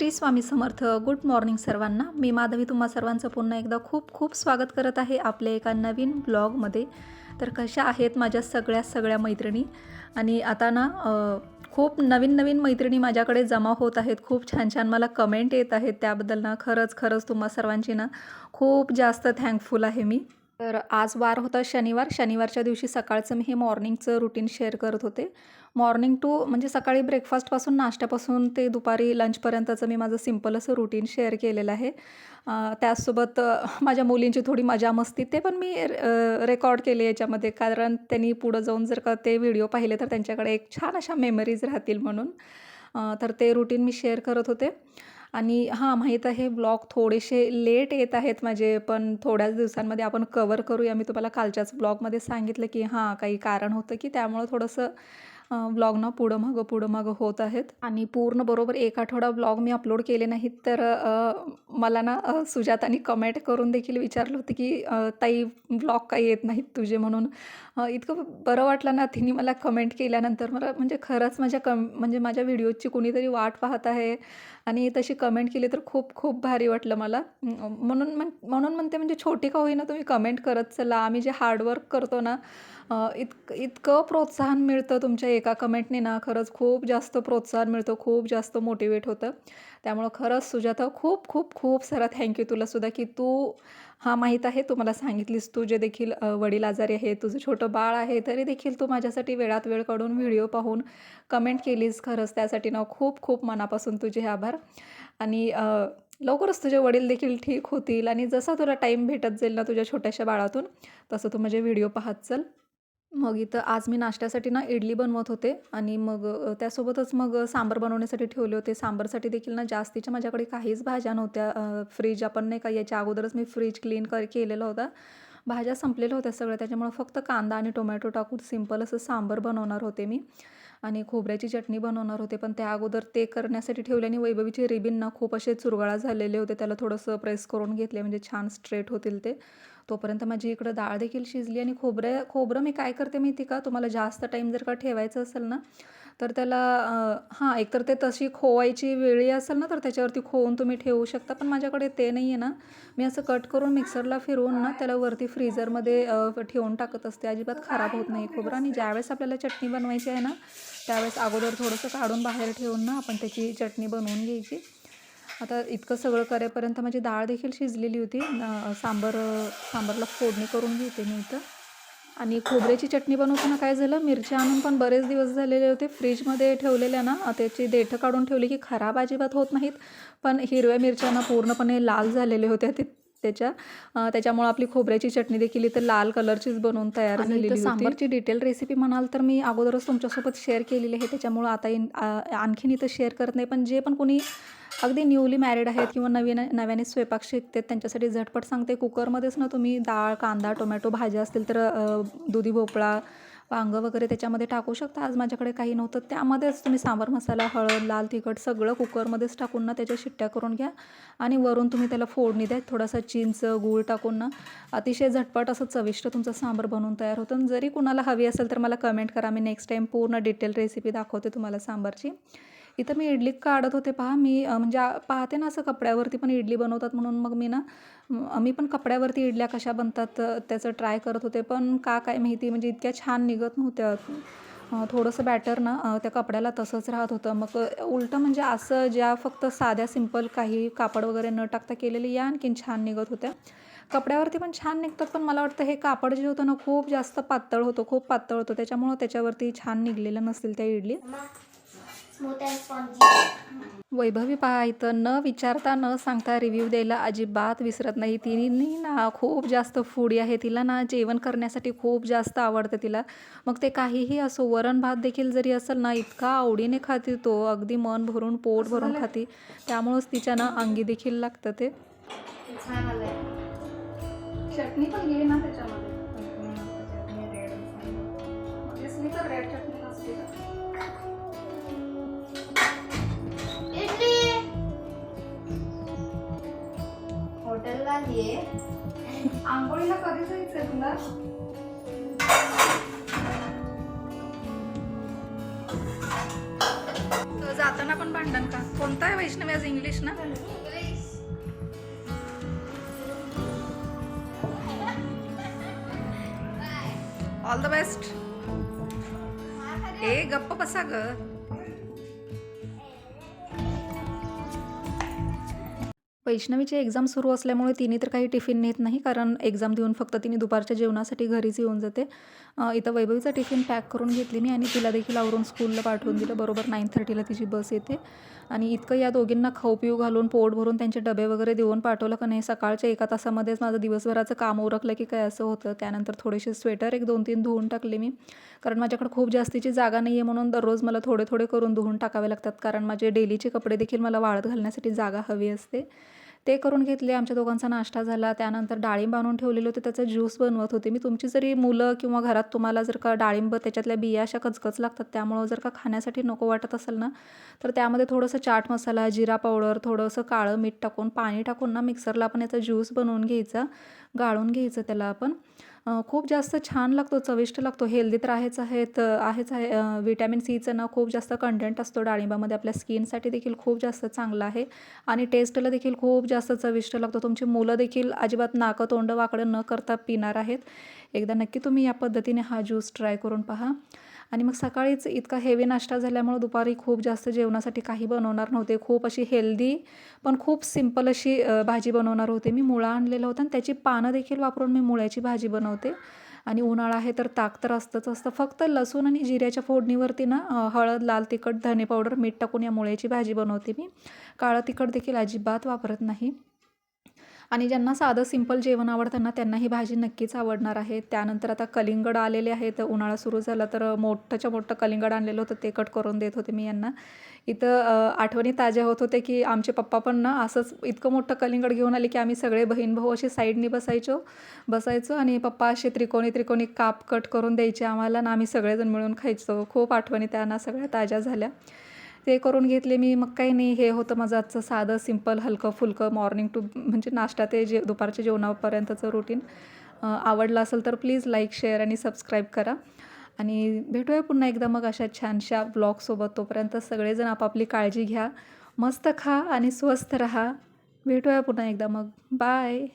Shri Swami Samarth. Good morning सर्वांना. मी माधवी तुम्हा सर्वांचं पुन्हा एकदा खूप खूप स्वागत करत आहे आपल्या एका नवीन ब्लॉगमध्ये. तर कशा आहेत माझ्या सगळ्या सगळ्या मैत्रिणी? आणि आता ना खूप नवीन नवीन मैत्रिणी माझ्याकडे जमा होत आहेत. खूप छान छान मला कमेंट येत आहेत. त्याबद्दल ना खरंच खरंच तुम्हा सर्वांची ना खूप जास्त थँकफुल आहे मी. तर आज वार होता शनिवार. शनिवारच्या दिवशी सकाळचं मी हे मॉर्निंगचं रुटीन शेअर करत होते. मॉर्निंग टू म्हणजे सकाळी ब्रेकफास्टपासून नाश्त्यापासून ते दुपारी लंचपर्यंतचं मी माझं सिंपल असं रुटीन शेअर केलेलं आहे. त्याचसोबत माझ्या मुलींची थोडी मजा मस्ती ते पण मी रेकॉर्ड केले याच्यामध्ये. कारण त्यांनी पुढं जाऊन जर का ते व्हिडिओ पाहिले तर त्यांच्याकडे एक छान अशा मेमरीज राहतील म्हणून. तर ते रुटीन मी शेअर करत होते. आणि हां माहीत आहे ब्लॉग थोडेसे लेट येत आहेत माझे पण थोड्याच दिवसांमध्ये आपण कवर करूया. मी तुम्हाला कालच्याच ब्लॉगमध्ये सांगितलं की हां काही कारण होतं की त्यामुळं थोडंसं ब्लॉग ना पुढं मागं पुढं मागं होत आहेत. आणि पूर्ण बरोबर एक आठवडा ब्लॉग मी अपलोड केले नाहीत तर मला ना सुजातानी कमेंट करून देखील विचारलं होतं की ताई ब्लॉग काही येत नाहीत तुझे म्हणून? इतकं बरं वाटलं ना तिने मला कमेंट केल्यानंतर. मला म्हणजे खरंच माझ्या कम म्हणजे माझ्या व्हिडिओची कुणीतरी वाट पाहत आहे. आणि तशी कमेंट केली तर खूप खूप भारी वाटलं मला. म्हणून म्हण म्हणून म्हणते म्हणजे छोटी का होईना तुम्ही कमेंट करत चला. आम्ही जे हार्डवर्क करतो ना अ, इत इतकं प्रोत्साहन मिळतं तुमच्या एका कमेंटने ना खरंच खूप जास्त प्रोत्साहन मिळतं खूप जास्त मोटिवेट होतं. त्यामुळं खरंच सुजाता खूप खूप खूप सारा थँक्यू तुला सुद्धा की तू हा माहीत आहे तू मला सांगितलीस तू जे देखील वडील आजारी आहे तुझं छोटं बाळ आहे तरी देखील तू माझ्यासाठी वेळात वेळ काढून व्हिडिओ पाहून कमेंट केलीस खरंच. त्यासाठी ना खूप खूप मनापासून तुझे आभार. आणि लवकरच तुझे वडील देखील ठीक होतील आणि जसा तुला टाईम भेटत जाईल ना तुझ्या छोट्याशा बाळातून तसं तू माझे व्हिडिओ पाहत चल. मग इथं आज मी नाश्त्यासाठी ना इडली बनवत होते आणि मग अ, त्यासोबतच मग सांबार बनवण्यासाठी ठेवले होते. सांबारसाठी देखील ना जास्तीच्या माझ्याकडे काहीच भाज्या नव्हत्या. अ, फ्रीज आपण नाही का याच्या अगोदरच मी फ्रीज क्लीन कर केलेला होता. भाज्या संपलेल्या होत्या सगळ्या. त्याच्यामुळं फक्त कांदा आणि टोमॅटो टाकून सिंपल असं सांबार बनवणार होते मी. आणि खोबऱ्याची चटणी बनवणार होते. पण त्या अगोदर ते करण्यासाठी ठेवल्याने वैभवीचे रिबीन ना खूप असे चुरगळा झालेले होते. त्याला थोडंसं प्रेस करून घेतले. म्हणजे छान स्ट्रेट होतील ते. तोपर्यंत माझी इकडं डाळ देखील शिजली आणि खोबरं खोबरं मी काय करते माहिती का? तुम्हाला जास्त टाईम जर का ठेवायचं असेल ना तर त्याला हां एकतर ते तशी खोवायची वेळी असेल ना तर त्याच्यावरती खोवून तुम्ही ठेवू शकता. पण माझ्याकडे ते नाही आहे ना. मी असं कट करून मिक्सरला फिरवून ना त्याला वरती फ्रीजरमध्ये ठेवून टाकत असते. अजिबात खराब होत नाही खोबरं. आणि ज्यावेळेस आपल्याला चटणी बनवायची आहे ना त्यावेळेस अगोदर थोडंसं काढून बाहेर ठेवून ना आपण त्याची चटणी बनवून घ्यायची. आता इतकं सगळं करेपर्यंत माझी डाळ देखील शिजलेली होती. सांबर सांबारला फोडणी करून घेते मी इथं. आणि खोबऱ्याची चटणी बनवताना काय झालं मिरच्या आणून पण बरेच दिवस झालेले होते. फ्रीजमध्ये ठेवलेल्या ना त्याची देठं काढून ठेवली की खराब अजिबात होत नाहीत. पण हिरव्या मिरच्यांना पूर्णपणे लाल झालेले होत्या ते त्याच्या त्याच्यामुळं आपली खोबऱ्याची चटणी देखील इथं लाल कलरचीच बनवून तयार झालेली सांबारची डिटेल रेसिपी म्हणाल तर मी अगोदरच तुमच्यासोबत शेअर केलेली आहे. त्याच्यामुळं आता आणखीन इथं शेअर करत नाही. पण जे पण कोणी अगदी न्यूली मॅरिड आहेत किंवा नवीन नव्याने स्वयंपाक शिकतात त्यांच्यासाठी झटपट सांगते. कुकरमध्येच ना तुम्ही डाळ कांदा टोमॅटो भाज्या असतील तर दुधी भोपळा वांगं वगैरे त्याच्यामध्ये टाकू शकता. आज माझ्याकडे काही नव्हतं. त्यामध्येच तुम्ही सांबार मसाला हळद लाल तिखट सगळं कुकरमध्येच टाकून ना त्याच्या शिट्ट्या करून घ्या. आणि वरून तुम्ही त्याला फोडणी द्या. थोडासा चिंच गूळ टाकून ना. अतिशय झटपट असं चविष्ट तुमचं सांबार बनवून तयार होतं. जरी कुणाला हवी असेल तर मला कमेंट करा. मी नेक्स्ट टाईम पूर्ण डिटेल रेसिपी दाखवते तुम्हाला सांबारची. इथं मी इडली काढत होते पहा. मी म्हणजे पाहते ना असं कपड्यावरती पण इडली बनवतात म्हणून. मग मी ना मी पण कपड्यावरती इडल्या कशा बनतात त्याचं ट्राय करत होते. पण का काय माहिती म्हणजे इतक्या छान निघत नव्हत्या. थोडंसं बॅटर ना त्या कपड्याला तसंच राहत होतं. मग उलटं म्हणजे असं ज्या फक्त साध्या सिंपल काही कापड वगैरे न टाकता केलेले या आणखीन छान निघत होत्या. कपड्यावरती पण छान निघतात पण मला वाटतं हे कापड जे होतं ना खूप जास्त पातळ होतं खूप पातळ होतं. त्याच्यामुळं त्याच्यावरती छान निघलेलं नसतील त्या idli. Smooth and spongy. Vaibhavi पहा इथं न विचारता न सांगता रिव्ह्यू द्यायला अजिबात विसरत नाही. तिने ना खूप जास्त फूडी आहे. तिला ना जेवण करण्यासाठी खूप जास्त आवडतं तिला. मग ते काहीही असो वरण भात देखील जरी असेल ना इतका आवडीने खाते तो. अगदी मन भरून पोट भरून खाते. त्यामुळंच तिच्या ना अंगी देखील लागतं ते. चटणी पण घे ना त्याच्यामध्ये? ये आंघोळीला कधी जायचंय तुला? जाताना पण भांडण का? कोणता आहे वैष्णवी आज इंग्लिश ना? ऑल द बेस्ट ए गप्प बसा ग. वैष्णवीची एक्झाम सुरू असल्यामुळे तिने तर काही टिफिन नेत नाही कारण एक्झाम देऊन फक्त तिने दुपारच्या जेवणासाठी घरीच येऊन जाते. इथं वैभवीचा टिफिन पॅक करून घेतली मी आणि तिला देखील आवरून स्कूलला पाठवून दिलं. बरोबर नाईन थर्टीला तिची बस येते. आणि इतकं या दोघींना खाऊ पिऊ घालून पोट भरून त्यांचे डबे वगैरे देऊन पाठवलं का नाही सकाळच्या एका तासामध्येच माझं दिवसभराचं काम उरकलं की काय असं होतं. त्यानंतर थोडेसे स्वेटर एक दोन तीन धुवून टाकले मी. कारण माझ्याकडे खूप जास्तीची जागा नाही आहे म्हणून दररोज मला थोडे थोडे करून धुवून टाकावे लागतात. कारण माझे डेलीचे कपडे देखील मला वाळत घालण्यासाठी जागा हवी असते. ते करून घेतले आमच्या दोघांचा नाश्ता झाला. त्यानंतर डाळिंब आणून ठेवलेले होते त्याचा ज्यूस बनवत होते. मी तुमची जरी मुलं किंवा घरात तुम्हाला जर का डाळिंब त्याच्यातल्या बिया अशा कचकच लागतात त्यामुळं जर का खाण्यासाठी नको वाटत असेल ना तर त्यामध्ये थोडंसं चाट मसाला जिरा पावडर थोडंसं काळं मीठ टाकून पाणी टाकून ना मिक्सरला आपण याचा ज्यूस बनवून घ्यायचा गाळून घ्यायचं त्याला आपण. खूप जास्त छान लागतो चविष्ट लागतो हेल्दी तर आहेच आहे तर आहेच आहे. विटॅमिन सीचं ना खूप जास्त कंटेंट असतो डाळिंबामध्ये आपल्या स्किनसाठी देखील खूप जास्त चांगलं आहे. आणि टेस्टला देखील खूप जास्त चविष्ट लागतो. तुमची मुलं देखील अजिबात नाकं तोंड वाकडं न करता पिणार आहेत. एकदा नक्की तुम्ही या पद्धतीने हा ज्यूस ट्राय करून पहा. आणि मग सकाळीच इतका हेवी नाश्ता झाल्यामुळं दुपारी खूप जास्त जेवणासाठी काही बनवणार नव्हते. खूप अशी हेल्दी पण खूप सिंपल अशी भाजी बनवणार होते. मी मुळा आणलेला होता आणि त्याची पानं देखील वापरून मी मुळ्याची भाजी बनवते. आणि उन्हाळा आहे तर ताक तर असतंच असतं. फक्त लसूण आणि जिऱ्याच्या फोडणीवरती ना हळद लाल तिखट धने पावडर मीठ टाकून या मुळ्याची भाजी बनवते मी. काळं तिखट देखील अजिबात वापरत नाही. आणि ज्यांना साधं सिंपल जेवण आवडतं ना त्यांना ही भाजी नक्कीच आवडणार आहे. त्यानंतर आता कलिंगड आलेले आहेत. उन्हाळा सुरू झाला तर मोठंच्या मोठं कलिंगड आणलेलं होतं. ते कट करून देत होते मी यांना. इथं आठवणी ताज्या होत होते की आमचे पप्पा पण ना असंच इतकं मोठं कलिंगड घेऊन आले की आम्ही सगळे बहीण भाऊ असे साईडनी बसायचो बसायचो आणि पप्पा असे त्रिकोणी त्रिकोणी काप कट करून द्यायचे आम्हाला ना आम्ही सगळेजण मिळून खायचो. खूप आठवणी त्यांना सगळ्या ताज्या झाल्या. ते करून घेतले मी मग काही नाही हे होतं माझं आजचं साधं सिंपल हलकं फुलकं मॉर्निंग टू म्हणजे नाश्ता ते जे दुपारच्या जेवणापर्यंतचं रुटीन आवडलं असेल तर प्लीज लाईक शेअर आणि सबस्क्राईब करा. आणि भेटूया पुन्हा एकदा मग अशा छानशा ब्लॉगसोबत तोपर्यंत सगळेजण आपापली काळजी घ्या मस्त खा आणि स्वस्थ रहा. भेटूया पुन्हा एकदा मग. बाय